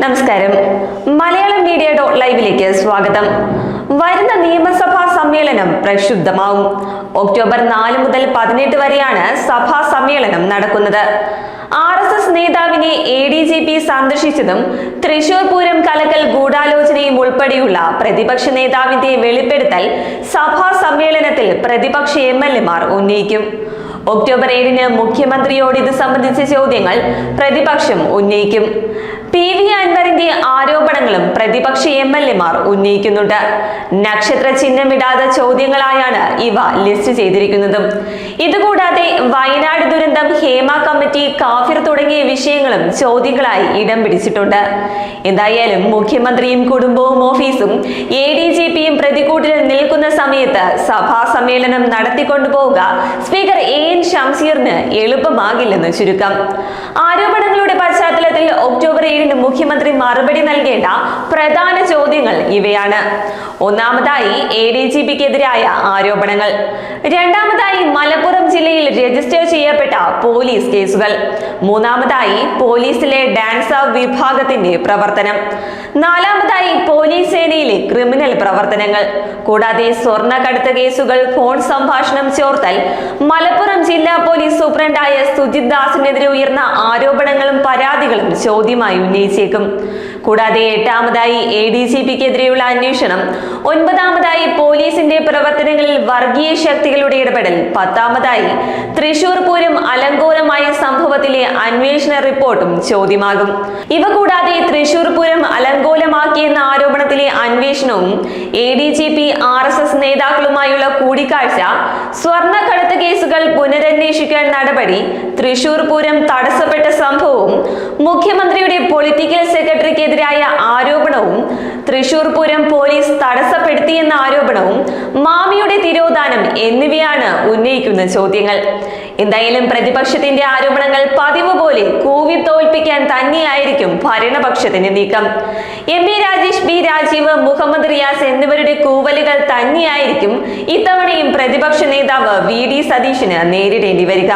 നമസ്കാരം. Malayalam media dot ലൈവിലേക്ക് സ്വാഗതം. വരുന്ന നിയമസഭാ സമ്മേളനം പ്രക്ഷുബ്ധമാവും. ഒക്ടോബർ നാല് മുതൽ പതിനെട്ട് വരെയാണ് സഭാ സമ്മേളനം നടക്കുന്നത്. ആർ എസ് എസ് നേതാവിനെ എ ഡി ജി പി സന്ദർശിച്ചതും തൃശൂർ പൂരം കലക്കൽ ഗൂഢാലോചനയും ഉൾപ്പെടെയുള്ള പ്രതിപക്ഷ നേതാവിന്റെ വെളിപ്പെടുത്തൽ സഭാ സമ്മേളനത്തിൽ പ്രതിപക്ഷ എം എൽ എമാർ ഉന്നയിക്കും. ഒക്ടോബർ ഏഴിന് മുഖ്യമന്ത്രിയോട് ഇത് സംബന്ധിച്ച ചോദ്യങ്ങൾ പ്രതിപക്ഷം ഉന്നയിക്കും. പി വി അൻവറിന്റെ ആരോപണങ്ങളും പ്രതിപക്ഷ എം എൽ എമാർ ഉന്നയിക്കുന്നുണ്ട്. നക്ഷത്ര ചിഹ്നമിടാതെ ചോദ്യങ്ങളായാണ് ഇവ ലിസ്റ്റ് ചെയ്തിരിക്കുന്നതും. ഇതുകൂടാതെ വയനാട് ദുരന്തം ഹേമ കമ്മിറ്റി കാഫിർ തുടങ്ങിയ വിഷയങ്ങളും ചോദ്യങ്ങളായി ഇടം പിടിച്ചിട്ടുണ്ട്. എന്തായാലും മുഖ്യമന്ത്രിയും കുടുംബവും ഓഫീസും എ ഡി ജി പിയും പ്രതികൂട്ടിൽ നിൽക്കുന്ന സമയത്ത് സഭാ സമ്മേളനം നടത്തിക്കൊണ്ടുപോവുക സ്പീക്കർ എ എൻ ഷംസീറിന് എളുപ്പമാകില്ലെന്ന് ചുരുക്കം. ആരോപണങ്ങളുടെ പശ്ചാത്തലത്തിൽ ഒക്ടോബർ ഏഴിന് മുഖ്യമന്ത്രി മറുപടി നൽകേണ്ട പ്രധാന ചോദ്യങ്ങൾ ഇവയാണ്. ഒന്നാമതായി എ ഡി ജി പിക്കെതിരായ ആരോപണങ്ങൾ. രണ്ടാമതായി മലപ്പുറം ജില്ലയിൽ രജിസ്റ്റർ ചെയ്യപ്പെട്ട പോലീസ് കേസുകൾ. മൂന്നാമതായി പോലീസിലെ ഡാൻസ് വിഭാഗത്തിന്റെ പ്രവർത്തനം. നാലാമതായി പോലീസ് സേനയിലെ ക്രിമിനൽ പ്രവർത്തനങ്ങൾ. കൂടാതെ സ്വർണക്കടത്ത് കേസുകൾ ഫോൺ സംഭാഷണം ചോർത്തൽ മലപ്പുറം ജില്ലാ പോലീസ് സൂപ്രണ്ടായ സുജിത് ദാസിനെതിരെ ഉയർന്ന ആരോപണങ്ങളും പരാതികളും ചോദ്യമായി ഉന്നയിച്ചേക്കും. കൂടാതെ എട്ടാമതായി എ ഡി ജി പിക്കെതിരെയുള്ള അന്വേഷണം ഒൻപതാമതായി പോലീസിന്റെ പ്രവർത്തനങ്ങളിൽ വർഗീയ ശക്തികളുടെ ഇടപെടൽ പത്താമതായി തൃശൂർ പൂരം അലങ്കോലമായ സംഭവത്തിലെ അന്വേഷണ റിപ്പോർട്ടും ചോദ്യമാകും. ഇവ കൂടാതെ തൃശൂർ പൂരം അലങ്കോലമാക്കിയെന്ന ആരോപണത്തിലെ അന്വേഷണവും A D G P R S S നേതാക്കളുമായുള്ള കൂടിക്കാഴ്ച സ്വർണക്കടത്ത് കേസുകൾ പുനരന്വേഷിക്കാൻ നടപടി തൃശൂർ പൂരം തടസ്സപ്പെട്ട സംഭവവും മുഖ്യമന്ത്രിയുടെ പൊളിറ്റിക്കൽ സെക്രട്ടറിക്കെതിരായ ആരോപണവും തൃശൂർ പൂരം പോലീസ് തടസ്സപ്പെടുത്തിയെന്ന ആരോപണവും മാമിയുടെ തിരോധാനം എന്നിവയാണ് ഉന്നയിക്കുന്ന ചോദ്യങ്ങൾ. എന്തായാലും പ്രതിപക്ഷത്തിന്റെ ആരോപണങ്ങൾ പതിവ് പോലെ കൂവി തോൽപ്പിക്കാൻ തന്നെയായിരിക്കും ഭരണപക്ഷത്തിന്റെ നീക്കം. M P Rajesh B Rajeev Muhammad Riyas എന്നിവരുടെ കൂവലുകൾ തന്നെയായിരിക്കും ഇത്തവണയും പ്രതിപക്ഷ നേതാവ് വി ഡി സതീഷിന് നേരിടേണ്ടി വരിക.